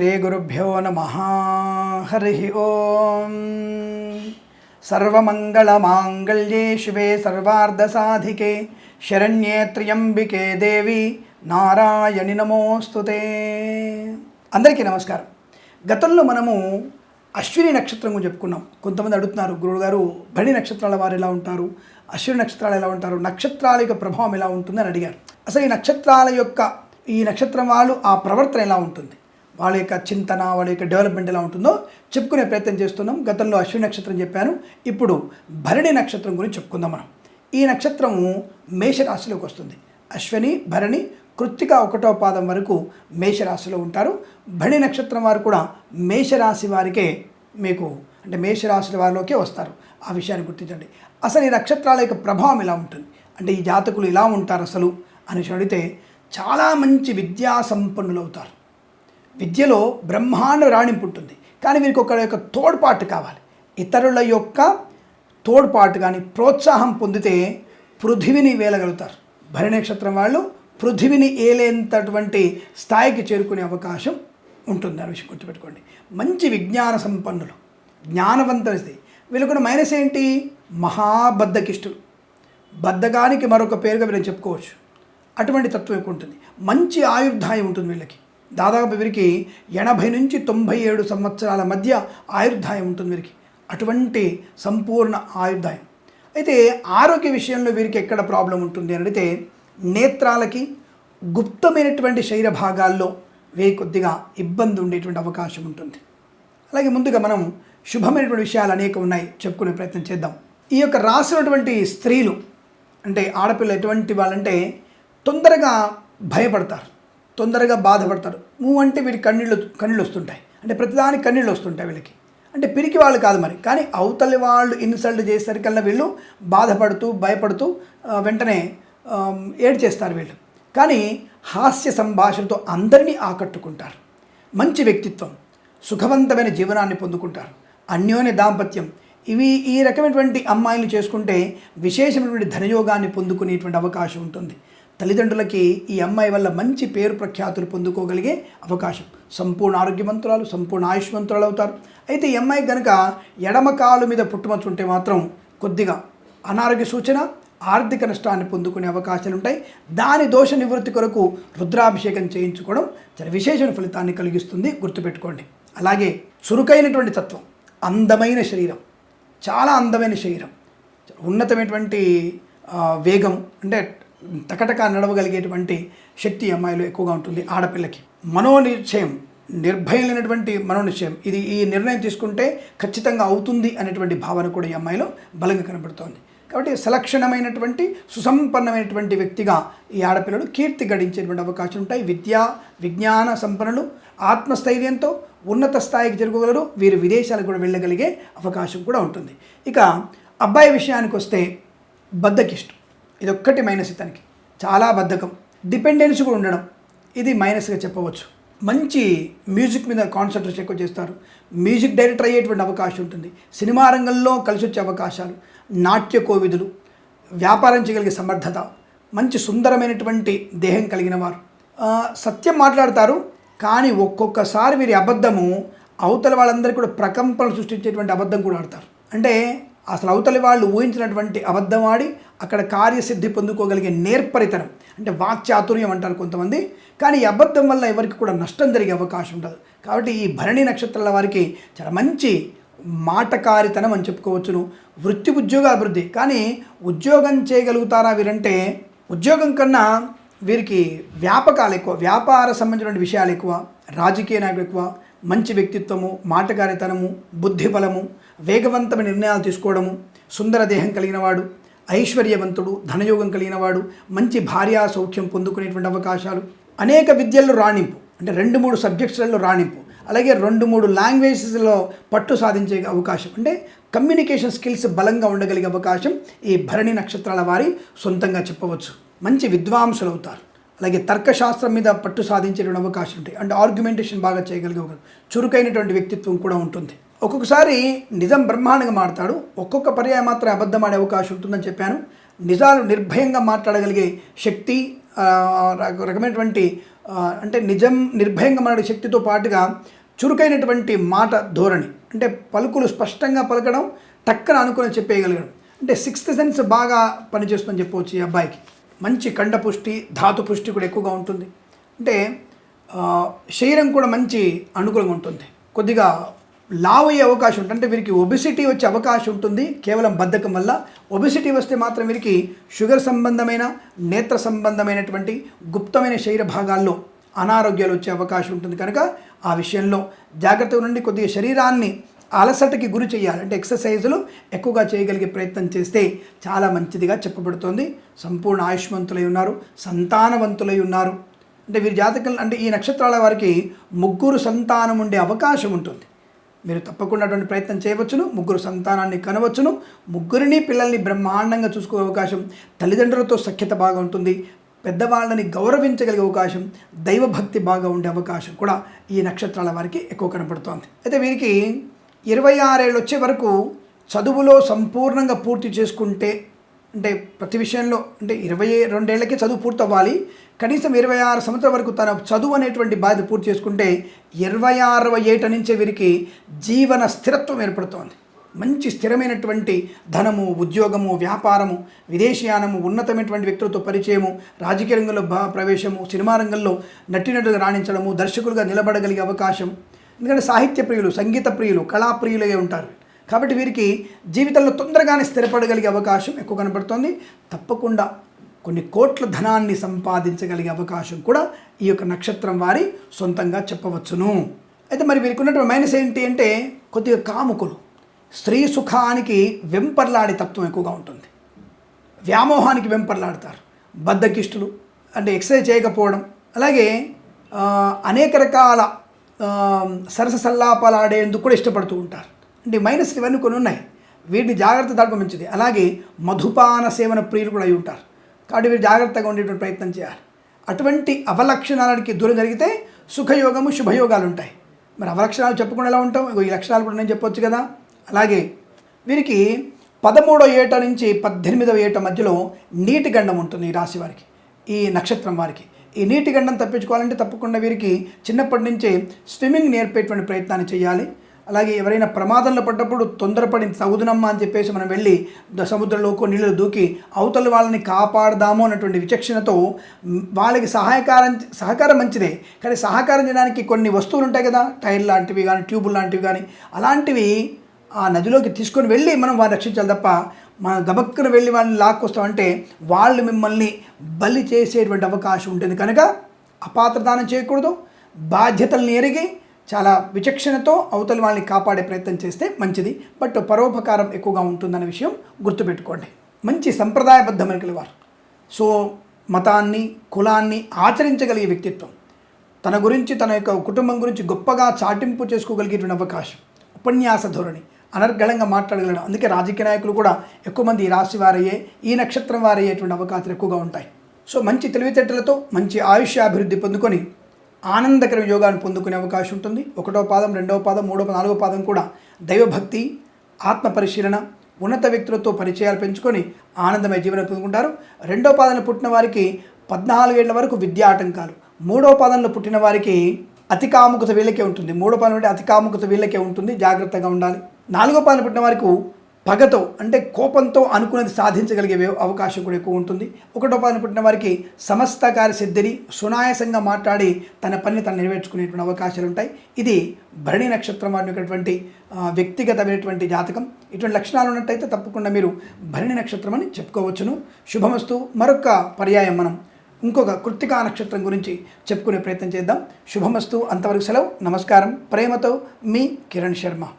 శ్రీగురుభ్యో నమ హరి ఓం సర్వమంగళమాంగళ్యే శివే సర్వార్ధసాధికే శరణ్యే త్ర్యంబికే దేవి నారాయణి నమోస్తుతే అందరికీ నమస్కారం. గతంలో మనము అశ్విని నక్షత్రం గురించి చెప్పుకున్నాం. కొంతమంది అడుగుతున్నారు గురువు గారు బడి నక్షత్రాల వారు ఎలా ఉంటారు? అశ్విని నక్షత్రాలు ఎలా ఉంటారు? నక్షత్రాల యొక్క ప్రభావం ఎలా ఉంటుందని అడిగారు. అసలు ఈ నక్షత్రాల యొక్క ఈ నక్షత్రం వాళ్ళు ఆ ప్రవర్తన ఎలా ఉంటుంది? వాళ్ళ యొక్క చింతన వాళ్ళ యొక్క డెవలప్మెంట్ ఎలా ఉంటుందో చెప్పుకునే ప్రయత్నం చేస్తున్నాం. గతంలో అశ్విని నక్షత్రం చెప్పాను. ఇప్పుడు భరణి నక్షత్రం గురించి చెప్పుకుందాం మనం. ఈ నక్షత్రము మేషరాశిలోకి వస్తుంది. అశ్విని భరణి కృత్తిక ఒకటో పాదం వరకు మేషరాశిలో ఉంటారు. భరణి నక్షత్రం వారు కూడా మేషరాశి వారికే మీకు అంటే మేషరాశుల వారిలోకే వస్తారు. ఆ విషయాన్ని గుర్తించండి. అసలు ఈ నక్షత్రాల యొక్క ప్రభావం ఎలా ఉంటుంది? అంటే ఈ జాతకులు ఇలా ఉంటారు అసలు అని అడిగితే చాలా మంచి విద్యా సంపన్నులు అవుతారు. విద్యలో బ్రహ్మాండ రాణింపు ఉంటుంది. కానీ వీరికి ఒక యొక్క తోడ్పాటు కావాలి. ఇతరుల యొక్క తోడ్పాటు కానీ ప్రోత్సాహం పొందితే పృథివిని వేలగలుగుతారు. భరణి నక్షత్రం వాళ్ళు పృథివిని ఏలేంతటువంటి స్థాయికి చేరుకునే అవకాశం ఉంటుంది. అనే విషయం గుర్తుపెట్టుకోండి. మంచి విజ్ఞాన సంపన్నులు జ్ఞానవంతరిస్తే వీళ్ళకున్న మైనస్ ఏంటి? మహాబద్ధకిష్టులు. బద్ధకానికి మరొక పేరుగా వీళ్ళని చెప్పుకోవచ్చు. అటువంటి తత్వం ఎక్కువ ఉంటుంది. మంచి ఆయుర్ధాయం ఉంటుంది వీళ్ళకి. దాదాపు వీరికి ఎనభై నుంచి తొంభై ఏడు సంవత్సరాల మధ్య ఆయుర్దాయం ఉంటుంది వీరికి. అటువంటి సంపూర్ణ ఆయుర్దాయం అయితే ఆరోగ్య విషయంలో వీరికి ఎక్కడ ప్రాబ్లం ఉంటుంది అని అడిగితే నేత్రాలకి గుప్తమైనటువంటి శరీర భాగాల్లో వీరి కొద్దిగా ఇబ్బంది ఉండేటువంటి అవకాశం ఉంటుంది. అలాగే ముందుగా మనం శుభమైనటువంటి విషయాలు అనేక ఉన్నాయి చెప్పుకునే ప్రయత్నం చేద్దాం. ఈ యొక్క రాసినటువంటి స్త్రీలు అంటే ఆడపిల్ల ఎటువంటి వాళ్ళంటే తొందరగా భయపడతారు. తొందరగా బాధపడతారు. మూవ్ అంటే వీడి కన్నీళ్ళు కన్నీళ్ళు వస్తుంటాయి అంటే ప్రతిదానికి కన్నీళ్ళు వస్తుంటాయి వీళ్ళకి. అంటే పిరికి వాళ్ళు కాదు మరి. కానీ అవతలి వాళ్ళు ఇన్సల్ట్ చేసేసరికల్లా వీళ్ళు బాధపడుతూ భయపడుతూ వెంటనే ఏడ్ చేస్తారు వీళ్ళు. కానీ హాస్య సంభాషణతో అందరినీ ఆకట్టుకుంటారు. మంచి వ్యక్తిత్వం సుఖవంతమైన జీవనాన్ని పొందుకుంటారు. అన్యోన్య దాంపత్యం. ఇవి ఈ రకమైనటువంటి అమ్మాయిలు చేసుకుంటే విశేషమైనటువంటి ధనయోగాన్ని పొందుకునేటువంటి అవకాశం ఉంటుంది. తల్లిదండ్రులకి ఈ అమ్మాయి వల్ల మంచి పేరు ప్రఖ్యాతులు పొందుకోగలిగే అవకాశం. సంపూర్ణ ఆరోగ్యవంతురాలు సంపూర్ణ ఆయుష్మంతురాలు అవుతారు. అయితే ఈ అమ్మాయి కనుక ఎడమ కాలు మీద పుట్టుమచ్చు ఉంటే మాత్రం కొద్దిగా అనారోగ్య సూచన ఆర్థిక నష్టాన్ని పొందుకునే అవకాశాలు ఉంటాయి. దాని దోష నివృత్తి కొరకు రుద్రాభిషేకం చేయించుకోవడం చాలా విశేషమైన ఫలితాన్ని కలిగిస్తుంది. గుర్తుపెట్టుకోండి. అలాగే చురుకైనటువంటి తత్వం అందమైన శరీరం చాలా అందమైన శరీరం ఉన్నతమైనటువంటి వేగం అంటే టకటక నడవగలిగేటువంటి శక్తి అమ్మాయిలు అమ్మాయిలో ఎక్కువగా ఉంటుంది ఆడపిల్లకి. మనోనిశ్చయం నిర్భయం లేనటువంటి మనోనిశ్చయం. ఇది ఈ నిర్ణయం తీసుకుంటే ఖచ్చితంగా అవుతుంది అనేటువంటి భావన కూడా ఈ అమ్మాయిలో బలంగా కనబడుతోంది. కాబట్టి సలక్షణమైనటువంటి సుసంపన్నమైనటువంటి వ్యక్తిగా ఈ ఆడపిల్లలు కీర్తి గడించేటువంటి అవకాశం ఉంటాయి. విద్యా విజ్ఞాన సంపన్నులు ఆత్మస్థైర్యంతో ఉన్నత స్థాయికి జరగగలరు. వీరు విదేశాలకు కూడా వెళ్ళగలిగే అవకాశం కూడా ఉంటుంది. ఇక అబ్బాయి విషయానికి వస్తే బద్దకిష్టం. ఇది ఒక్కటి మైనస్ ఇతనికి. చాలా బద్ధకం. డిపెండెన్స్ కూడా ఉండడం. ఇది మైనస్గా చెప్పవచ్చు. మంచి మ్యూజిక్ మీద కాన్సన్ట్రేషన్ ఎక్కువ చేస్తారు. మ్యూజిక్ డైరెక్టర్ అయ్యేటువంటి అవకాశం ఉంటుంది. సినిమా రంగంలో కలిసి వచ్చే అవకాశాలు. నాట్య కోవిదులు. వ్యాపారం చేయగలిగే సమర్థత. మంచి సుందరమైనటువంటి దేహం కలిగిన వారు. సత్యం మాట్లాడతారు. కానీ ఒక్కొక్కసారి వీరి అబద్ధము అవతల వాళ్ళందరికీ కూడా ప్రకంపనలు సృష్టించేటువంటి అబద్ధం కూడా ఆడతారు. అంటే అసలు అవతలి వాళ్ళు ఊహించినటువంటి అబద్ధం ఆడి అక్కడ కార్యసిద్ధి పొందుకోగలిగే నేర్పరితనం అంటే వాక్చాతుర్యం అంటారు కొంతమంది. కానీ ఈ అబద్ధం వల్ల ఎవరికి కూడా నష్టం జరిగే అవకాశం ఉండదు. కాబట్టి ఈ భరణి నక్షత్రాల వారికి చాలా మంచి మాటకారితనం అని చెప్పుకోవచ్చును. వృత్తి ఉద్యోగ అభివృద్ధి. కానీ ఉద్యోగం చేయగలుగుతారా వీరంటే ఉద్యోగం కన్నా వీరికి వ్యాపకాలు ఎక్కువ వ్యాపార సంబంధించిన విషయాలు ఎక్కువ రాజకీయ నాయకులు ఎక్కువ మంచి వ్యక్తిత్వము మాటగారితనము బుద్ధిబలము వేగవంతమైన నిర్ణయాలు తీసుకోవడము సుందర దేహం కలిగినవాడు ఐశ్వర్యవంతుడు ధనయోగం కలిగినవాడు మంచి భార్యా సౌఖ్యం పొందుకునేటువంటి అవకాశాలు అనేక విద్యల్లో రాణింపు అంటే రెండు మూడు సబ్జెక్ట్స్లలో రాణింపు అలాగే రెండు మూడు లాంగ్వేజెస్లో పట్టు సాధించే అవకాశం అంటే కమ్యూనికేషన్ స్కిల్స్ బలంగా ఉండగలిగే అవకాశం ఈ భరణి నక్షత్రాల వారి సొంతంగా చెప్పవచ్చు. మంచి విద్వాంసులు అవుతారు అలాగే తర్కశాస్త్రం మీద పట్టు సాధించేటువంటి అవకాశం ఉంటాయి. అంటే ఆర్గ్యుమెంటేషన్ బాగా చేయగలిగే ఒక చురుకైనటువంటి వ్యక్తిత్వం కూడా ఉంటుంది. ఒక్కొక్కసారి నిజం బ్రహ్మాండంగా మాడతాడు ఒక్కొక్క పర్యాయం మాత్రం అబద్ధం ఆడే అవకాశం ఉంటుందని చెప్పాను. నిజాలు నిర్భయంగా మాట్లాడగలిగే శక్తి రక- రకమైనటువంటి అంటే నిజం నిర్భయంగా మాట్లాడే శక్తితో పాటుగా చురుకైనటువంటి మాట ధోరణి అంటే పలుకులు స్పష్టంగా పలకడం టక్కన అనుకుని చెప్పేయగలగడం. అంటే సిక్స్త్ సెన్స్ బాగా పనిచేస్తుందని చెప్పవచ్చు ఈ అబ్బాయికి. మంచి కండ పుష్టి ధాతు పుష్టి కూడా ఎక్కువగా ఉంటుంది. అంటే శరీరం కూడా మంచి అనుకూలంగా ఉంటుంది. కొద్దిగా లావ్ అయ్యే అవకాశం ఉంటుంది. అంటే వీరికి ఒబిసిటీ వచ్చే అవకాశం ఉంటుంది. కేవలం బద్ధకం వల్ల ఒబిసిటీ వస్తే మాత్రం వీరికి షుగర్ సంబంధమైన నేత్ర సంబంధమైనటువంటి గుప్తమైన శరీర భాగాల్లో అనారోగ్యాలు వచ్చే అవకాశం ఉంటుంది. కనుక ఆ విషయంలో జాగ్రత్తగా నుండి కొద్దిగా శరీరాన్ని అలసటకి గురి చేయాలి. అంటే ఎక్సర్సైజులు ఎక్కువగా చేయగలిగే ప్రయత్నం చేస్తే చాలా మంచిదిగా చెప్పబడుతోంది. సంపూర్ణ ఆయుష్మంతులై ఉన్నారు సంతానవంతులై ఉన్నారు. అంటే వీరి జాతకం అంటే ఈ నక్షత్రాల వారికి ముగ్గురు సంతానం ఉండే అవకాశం ఉంటుంది. మీరు తప్పకుండా అటువంటి ప్రయత్నం చేయవచ్చును ముగ్గురు సంతానాన్ని కనవచ్చును ముగ్గురిని పిల్లల్ని బ్రహ్మాండంగా చూసుకునే అవకాశం తల్లిదండ్రులతో సఖ్యత బాగా ఉంటుంది పెద్దవాళ్ళని గౌరవించగలిగే అవకాశం దైవభక్తి బాగా ఉండే అవకాశం కూడా ఈ నక్షత్రాల వారికి ఎక్కువ కనపడుతోంది. అయితే వీరికి ఇరవై ఆరేళ్ళు వచ్చే వరకు చదువులో సంపూర్ణంగా పూర్తి చేసుకుంటే అంటే ప్రతి విషయంలో అంటే ఇరవై రెండేళ్ళకే చదువు పూర్తి అవ్వాలి కనీసం ఇరవై ఆరు సంవత్సరాల వరకు తన చదువు అనేటువంటి బాధ్యత పూర్తి చేసుకుంటే ఇరవై ఆరవ ఏట నుంచే వీరికి జీవన స్థిరత్వం ఏర్పడుతోంది. మంచి స్థిరమైనటువంటి ధనము ఉద్యోగము వ్యాపారము విదేశీయానము ఉన్నతమైనటువంటి వ్యక్తులతో పరిచయము రాజకీయ రంగంలో ప్రవేశము సినిమా రంగంలో నటినటుగా రాణించడము దర్శకులుగా నిలబడగలిగే అవకాశం ఎందుకంటే సాహిత్య ప్రియులు సంగీత ప్రియులు కళాప్రియులే ఉంటారు. కాబట్టి వీరికి జీవితంలో తొందరగానే స్థిరపడగలిగే అవకాశం ఎక్కువ కనపడుతోంది తప్పకుండా కొన్ని కోట్ల ధనాన్ని సంపాదించగలిగే అవకాశం కూడా ఈ యొక్క నక్షత్రం వారి సొంతంగా చెప్పవచ్చును. అయితే మరి వీరికి ఉన్నటువంటి మైనస్ ఏంటి అంటే కొద్దిగా కాముకులు. స్త్రీ సుఖానికి వెంపర్లాడే తత్వం ఎక్కువగా ఉంటుంది. వ్యామోహానికి వెంపర్లాడతారు. బద్ధకిష్టులు అంటే ఎక్సర్సైజ్ చేయకపోవడం. అలాగే అనేక రకాల సరస సల్లాపాలు ఆడేందుకు కూడా ఇష్టపడుతూ ఉంటారు. అంటే మైనస్ ఇవన్నీ కొన్ని ఉన్నాయి. వీటిని జాగ్రత్త దాటడం మంచిది. అలాగే మధుపాన సేవన ప్రియులు కూడా అయి ఉంటారు. కాబట్టి వీరు జాగ్రత్తగా ఉండేటువంటి ప్రయత్నం చేయాలి. అటువంటి అవలక్షణాలకి దూరం జరిగితే సుఖయోగము శుభయోగాలు ఉంటాయి. మరి అవలక్షణాలు చెప్పకుండా ఎలా ఉంటాం? ఈ లక్షణాలు కూడా నేను చెప్పొచ్చు కదా. అలాగే వీరికి పదమూడో ఏట నుంచి పద్దెనిమిదవ ఏట మధ్యలో నీటి గండం ఉంటుంది ఈ రాశి వారికి ఈ నక్షత్రం వారికి. ఈ నీటి గండం తప్పించుకోవాలంటే తప్పకుండా వీరికి చిన్నప్పటి నుంచే స్విమ్మింగ్ నేర్పేటువంటి ప్రయత్నాన్ని చేయాలి. అలాగే ఎవరైనా ప్రమాదంలో పడ్డప్పుడు తొందరపడి తగుదునమ్మా అని చెప్పేసి మనం వెళ్ళి ద- సముద్రంలోకి నీళ్ళు దూకి అవతల వాళ్ళని కాపాడదాము అన్నటువంటి విచక్షణతో వాళ్ళకి సహాయకారం సహకారం మంచిదే. కానీ సహకారం చేయడానికి కొన్ని వస్తువులు ఉంటాయి కదా. టైర్ లాంటివి కానీ ట్యూబుల్ లాంటివి కానీ అలాంటివి ఆ నదిలోకి తీసుకొని వెళ్ళి మనం వారిని రక్షించాలి తప్ప మనం దబక్కన వెళ్ళి వాళ్ళని లాక్కొస్తామంటే వాళ్ళు మిమ్మల్ని బలి చేసేటువంటి అవకాశం ఉంటుంది కనుక అపాత్రదానం చేయకూడదు. బాధ్యతల్ని ఎరిగి చాలా విచక్షణతో అవతల వాళ్ళని కాపాడే ప్రయత్నం చేస్తే మంచిది. బట్ పరోపకారం ఎక్కువగా ఉంటుందన్న విషయం గుర్తుపెట్టుకోండి. మంచి సంప్రదాయబద్ధమైన వారు సో మతాన్ని కులాన్ని ఆచరించగలిగే వ్యక్తిత్వం. తన గురించి తన యొక్క కుటుంబం గురించి గొప్పగా చాటింపు చేసుకోగలిగేటువంటి అవకాశం. ఉపన్యాస ధోరణి. అనర్గళంగా మాట్లాడగలడం. అందుకే రాజకీయ నాయకులు కూడా ఎక్కువ మంది ఈ రాశి వారయ్యే ఈ నక్షత్రం వారయ్యేటువంటి అవకాశాలు ఎక్కువగా ఉంటాయి. సో మంచి తెలివితేటలతో మంచి ఆయుష్యాభివృద్ధి పొందుకొని ఆనందకర యోగాన్ని పొందుకునే అవకాశం ఉంటుంది. ఒకటో పాదం రెండవ పాదం మూడవ నాలుగో పాదం కూడా దైవభక్తి ఆత్మ పరిశీలన ఉన్నత వ్యక్తులతో పరిచయాలు పెంచుకొని ఆనందమయ జీవనం పొందుకుంటారు. రెండో పాదంలో పుట్టిన వారికి పద్నాలుగేళ్ళ వరకు విద్యా ఆటంకాలు. మూడో పాదంలో పుట్టిన వారికి అతి కాముకత వీళ్ళకే ఉంటుంది. మూడో పాదం అంటే అతి కాముకత వీళ్ళకే ఉంటుంది. జాగ్రత్తగా ఉండాలి. నాలుగో పాదం పుట్టిన వారికి పగతో అంటే కోపంతో అనుకున్నది సాధించగలిగే అవకాశం కూడా ఎక్కువ ఉంటుంది. ఒకటో పాదం పుట్టిన వారికి సమస్త కార్యసిద్ధిని సునాయాసంగా మాట్లాడి తన పనిని తను నెరవేర్చుకునేటువంటి అవకాశాలు ఉంటాయి. ఇది భరణి నక్షత్రం వారి వ్యక్తిగతమైనటువంటి జాతకం. ఇటువంటి లక్షణాలు ఉన్నట్టయితే తప్పకుండా మీరు భరణి నక్షత్రం అని చెప్పుకోవచ్చును. శుభమస్తు. మరొక పర్యాయం మనం ఇంకొక కృత్తికా నక్షత్రం గురించి చెప్పుకునే ప్రయత్నం చేద్దాం. శుభమస్తు. అంతవరకు సెలవు. నమస్కారం. ప్రేమతో మీ కిరణ్ శర్మ.